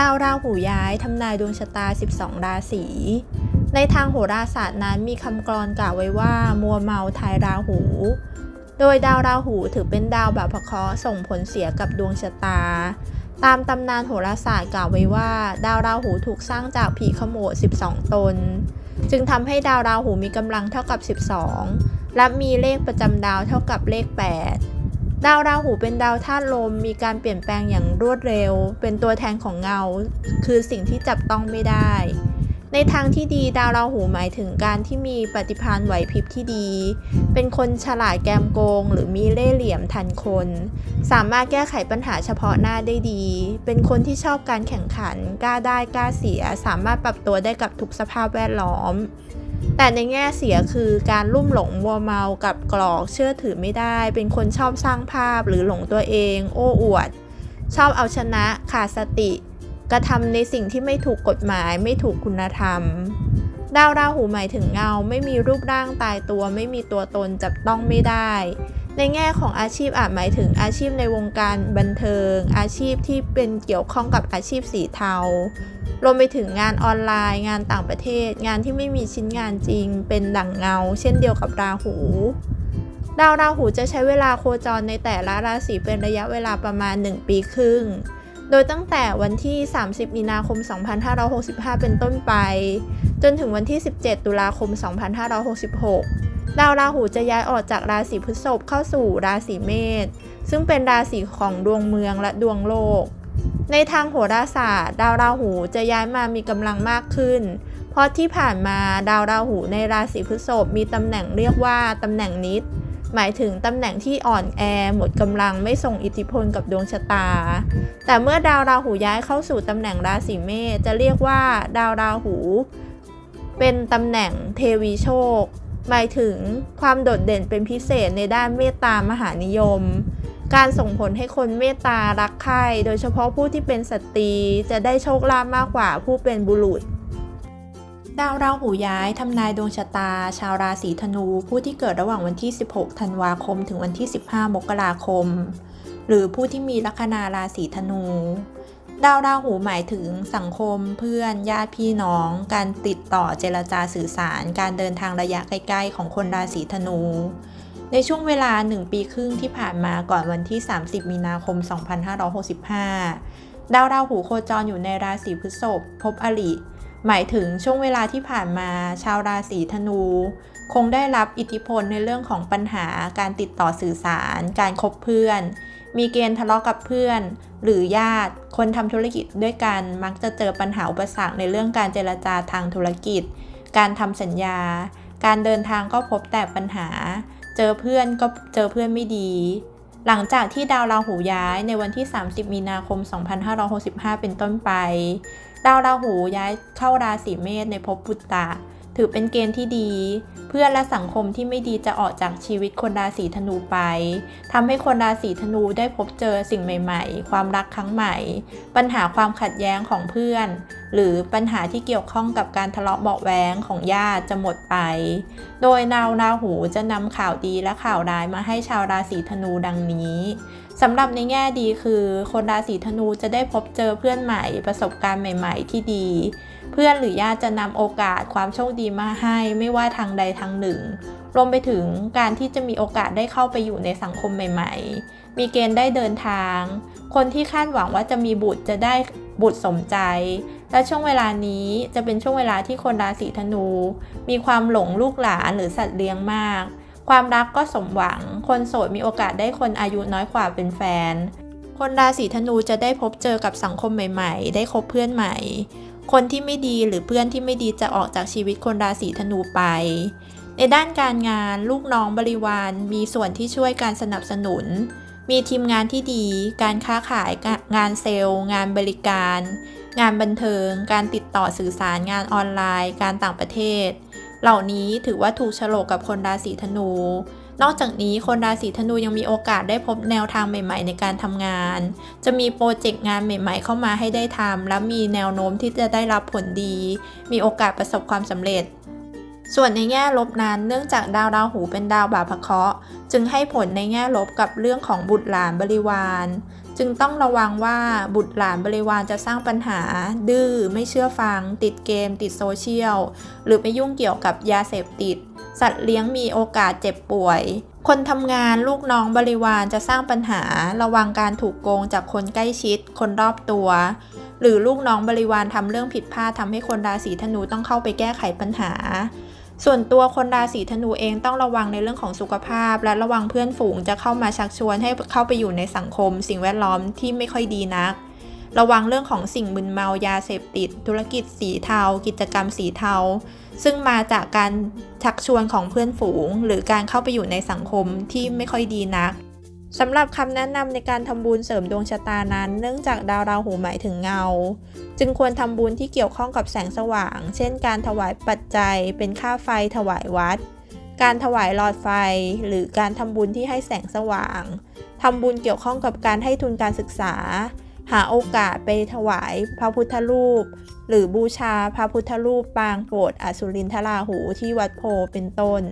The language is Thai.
ดาวราหูย้ายทำนายดวงชะตา 12 ราศี ในทางโหราศาสตร์นั้นมีคำกรอนกล่าวไว้ว่า มัวเมาทายราหู โดยดาวราหูถือเป็นดาวแบบพเคราะห์ส่งผลเสียกับดวงชะตา ตามตำนานโหราศาสตร์กล่าวไว้ว่า ดาวราหูถูกสร้างจากผีขโมด12 ตน จึงทำให้ดาวราหูมีกำลังเท่ากับ 12 และมีเลขประจำดาวเท่ากับเลข 8 ดาวราหูเป็นดาวธาตุลมมีการเปลี่ยนแปลงอย่างรวดเร็ว เป็นตัวแทนของเงา คือสิ่งที่จับต้องไม่ได้ ในทางที่ดีดาวราหูหมายถึงการที่มีปฏิภาณไหวพริบที่ดี เป็นคนฉลาดแกมโกง หรือมีเล่ห์เหลี่ยมทันคน สามารถแก้ไขปัญหาเฉพาะหน้าได้ดี เป็นคนที่ชอบการแข่งขัน กล้าได้กล้าเสีย สามารถปรับตัวได้กับทุกสภาพแวดล้อม แต่ในแง่เสียคือการลุ่มหลงมัวเมากับกรอกเชื่อถือไม่ได้ เป็นคนชอบสร้างภาพหรือหลงตัวเอง โอ้อวด ชอบเอาชนะขาดสติ กระทำในสิ่งที่ไม่ถูกกฎหมายไม่ถูกคุณธรรม ดาวราหูหมายถึงเงาไม่มีรูปร่างตายตัว ไม่มีตัวตนจับต้องไม่ได้ ในแง่ของอาชีพอาจหมายถึงอาชีพในวงการบันเทิง อาชีพที่เป็นเกี่ยวข้องกับอาชีพสีเทารวมไปถึงงานออนไลน์ งานต่างประเทศ งานที่ไม่มีชิ้นงานจริง เป็นดั่งเงา เช่นเดียวกับราหู ดาวราหูจะใช้เวลาโคจรในแต่ละราศีเป็นระยะเวลาประมาณ 1 ปีครึ่ง โดยตั้งแต่วันที่ 30 มีนาคม 2565 เป็นต้นไป จนถึงวันที่ 17 ตุลาคม 2566 ดาวราหูจะย้ายออกจากราศีพฤษภเข้าสู่ราศีเมษซึ่งเป็นราศีของดวงเมืองและดวงโลก ในทางโหราศาสตร์ ดาวราหูจะย้ายมามีกำลังมากขึ้น เพราะที่ผ่านมาดาวราหูในราศีพฤษภมีตำแหน่งเรียกว่าตำแหน่งนิด หมายถึงตำแหน่งที่อ่อนแอหมดกำลังไม่ส่งอิทธิพลกับดวงชะตา แต่เมื่อดาวราหูย้ายเข้าสู่ตำแหน่งราศีเมษจะเรียกว่า ดาวราหู เป็นตำแหน่งเทวีโชค หมายถึงความโดดเด่นเป็นพิเศษในด้านเมตตามหานิยม การส่งผลให้คนเมตตารักใคร่โดยเฉพาะผู้ที่เป็นสตรีจะได้โชคลาภมากกว่าผู้เป็นบุรุษดาวราหูย้ายทำนายดวงชะตา ชาวราศีธนูผู้ที่เกิดระหว่างวันที่ 16 ธันวาคม ถึงวันที่ 15 มกราคม หรือผู้ที่มีลัคนาราศีธนู ดาวราหูหมายถึงสังคมเพื่อนญาติพี่น้อง การติดต่อเจรจาสื่อสาร การเดินทางระยะใกล้ๆ ของคนราศีธนู ในช่วงเวลา 1 ปีครึ่งที่ผ่านมาก่อนวันที่ 30 มีนาคม 2565 ดาวราหูโคจรอยู่ในราศีพฤษภพบอริหมายถึงช่วงเวลาที่ผ่านมาชาวราศีธนู คงได้รับอิทธิพลในเรื่องของปัญหา การติดต่อสื่อสาร การคบเพื่อน มีเกณฑ์ทะเลาะกับเพื่อน หรือญาติ คนทำธุรกิจด้วยกันมักจะเจอปัญหาอุปสรรคในเรื่องการเจรจาทางธุรกิจ การทำสัญญา การเดินทางก็พบแต่ปัญหา เจอเพื่อนก็เจอเพื่อนไม่ดี หลังจากที่ดาวราหูย้ายในวันที่ 30 มีนาคม 2565 เป็นต้นไป ดาวราหูย้ายเข้าราศีเมษในภพปุตตะ ถือเป็นเกณฑ์ที่ดี เพื่อนและสังคมที่ไม่ดีจะออกจากชีวิตคนราศีธนูไปทำให้คนราศีธนูได้พบเจอสิ่งใหม่ ๆ ความรักครั้งใหม่ ปัญหาความขัดแย้งของเพื่อน หรือปัญหาที่เกี่ยวข้องกับการทะเลาะเบาะแวงของญาติจะหมดไป โดยนาวราหูจะนำข่าวดีและข่าวร้ายมาให้ชาวราศีธนูดังนี้สำหรับในแง่ดีคือ คนราศีธนูจะได้พบเจอเพื่อนใหม่ประสบการณ์ใหม่ ๆ ที่ดี เพื่อนหรือญาติจะนำโอกาสความโชคดีมาให้ ไม่ว่าทางใดทางหนึ่ง รวมไปถึงการที่จะมีโอกาสได้เข้าไปอยู่ในสังคมใหม่ ๆ มีเกณฑ์ได้เดินทาง คนที่คาดหวังว่าจะมีบุตรจะได้บุตรสมใจ และช่วงเวลานี้จะเป็นช่วงเวลาที่คนราศีธนู มีความหลงลูกหลานหรือสัตว์เลี้ยงมาก ความรักก็สมหวัง คนโสดมีโอกาสได้คนอายุน้อยกว่าเป็นแฟน คนราศีธนูจะได้พบเจอกับสังคมใหม่ ๆ ได้คบเพื่อนใหม่ คนที่ไม่ดีหรือเพื่อนที่ไม่ดีจะออกจากชีวิตคนราศีธนูไป ในด้านการงานลูกน้องบริวาร มีส่วนที่ช่วยการสนับสนุน มีทีมงานที่ดี การค้าขายงานเซลล์ งานบริการ งานบันเทิง การติดต่อสื่อสารงานออนไลน์ การต่างประเทศ เหล่านี้ถือว่าถูกฉลกกับคนราศีธนู นอกจากนี้คนราศีธนูยังมีโอกาสได้พบแนวทางใหม่ ๆ ในการทำงาน จะมีโปรเจกต์งานใหม่ ๆ เข้ามาให้ได้ทำและมีแนวโน้มที่จะได้รับผลดี มีโอกาสประสบความสำเร็จ ส่วนในแง่ลบนั้นเนื่องจากดาวราหูเป็นดาวบาปเคราะห์จึงให้ผลในแง่ลบกับเรื่องของบุตรหลานบริวาร จึงต้องระวังว่าบุตรหลานบริวารจะสร้างปัญหา ดื้อไม่เชื่อฟัง ติดเกม ติดโซเชียล หรือไปยุ่งเกี่ยวกับยาเสพติด สัตว์เลี้ยงมีโอกาสเจ็บป่วย คนทำงานลูกน้องบริวารจะสร้างปัญหา ระวังการถูกโกงจากคนใกล้ชิด คนรอบตัวหรือลูกน้องบริวารทำเรื่องผิดพลาดทำให้คนราศีธนูต้องเข้าไปแก้ไขปัญหา ส่วนตัวคนราศีธนูเองต้องระวังในเรื่องของสุขภาพ และระวังเพื่อนฝูงจะเข้ามาชักชวนให้เข้าไปอยู่ในสังคม สิ่งแวดล้อมที่ไม่ค่อยดีนัก ระวังเรื่องของสิ่งมึนเมายาเสพติด ธุรกิจสีเทา กิจกรรมสีเทา ซึ่งมาจากการชักชวนของเพื่อนฝูง หรือการเข้าไปอยู่ในสังคมที่ไม่ค่อยดีนัก สำหรับคำแนะนำในการทำบุญเสริมดวงชะตานั้น เนื่องจากดาวราหูหมายถึงเงา จึงควรทำบุญที่เกี่ยวข้องกับแสงสว่าง เช่น การถวายปัจจัย เป็นค่าไฟถวายวัด การถวายหลอดไฟ หรือการทำบุญที่ให้แสงสว่างทำบุญเกี่ยวข้องกับการให้ทุนการศึกษา หาโอกาสไปถวายพระพุทธรูป หรือบูชาพระพุทธรูปปางโปรดอสุรินทราหูที่วัดโพเป็นต้น